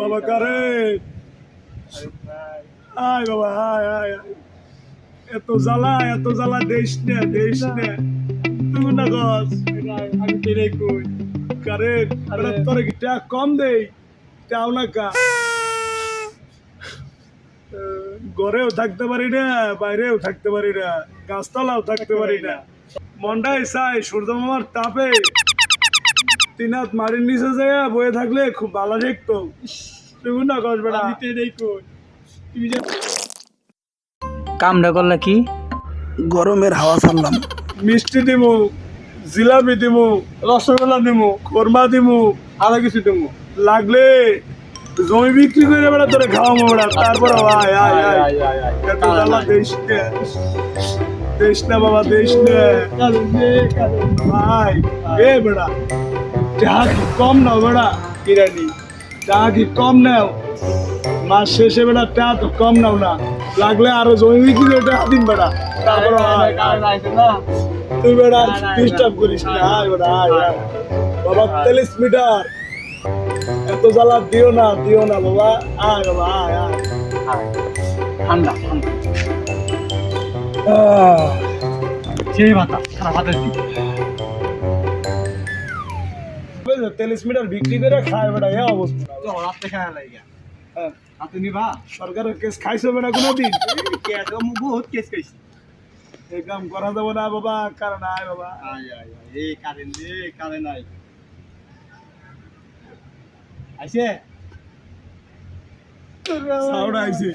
বাবা কারে? আয় বাবা আয় আয় আয়। এত জ্বালা এত জ্বালা দেশ নে দেশ নে। তুই না আমি তেরে কই। কারে আরে। তোর কি টাকা কম দেই? চাও না কা। ঘরেও থাকতে পারি না বাইরেও থাকতে পারি না গাছতলাও থাকতে পারি না। মন্ডাই চাই সূর্য মামার তাপে। তিন হাত মাটির নিচে যায় বয়ে থাকলে খুব ভালো দেখতো। তুই না বেড়া আমি তেরে কই। তুমি যে কামটা করলে কি? গরমের হাওয়া ছাড়লাম মিষ্টি দিমু জিলাপি দিমু রসগোল্লা নেব কোরমা দিমু আরও কিছু দেবো লাগলে জমি বিক্রি করে বেড়া তোরে খাওয়াবো বেড়া। তারপর আয় আয় আয়। এত জ্বালা দেশ নে দেশ না বাবা দেশ নে। ভাই এ বেড়া। টাকা কি কম নাও বেড়া কিরানি টাকা কি কম নাও মাস শেষে বেড়া টাকা তো কম নাও না। লাগলে আরও জমি বিক্রি করে টাকা দিন বেড়া। তারপর। তুই বেড়া ডিস্টার্ব করিস না। আয় বেড়া আয় বাবা তেলিশ মিটার এত জ্বালা দিও না দিও না বাবা। আয় বাবা আয় আয়। ঠান্ডা ঠান্ডা। সেই ভাতা খারাপ হাতে দি বুঝলে, তেলিশ মিটার বিক্রি করে খায় বেড়া এ অবস্থা। রাতে খায় লাগে। হ্যাঁ, হাতে নিবা। সরকারের কেস খাইছো বেড়া কোনোদিন? কেস বহুত কেস কইছি এই কাম করা যাব না বাবা কারণ আয় বাবা। আয় আয় আয় এই কারেন্ট দে কারেন্ট সাউন্ড আইছে।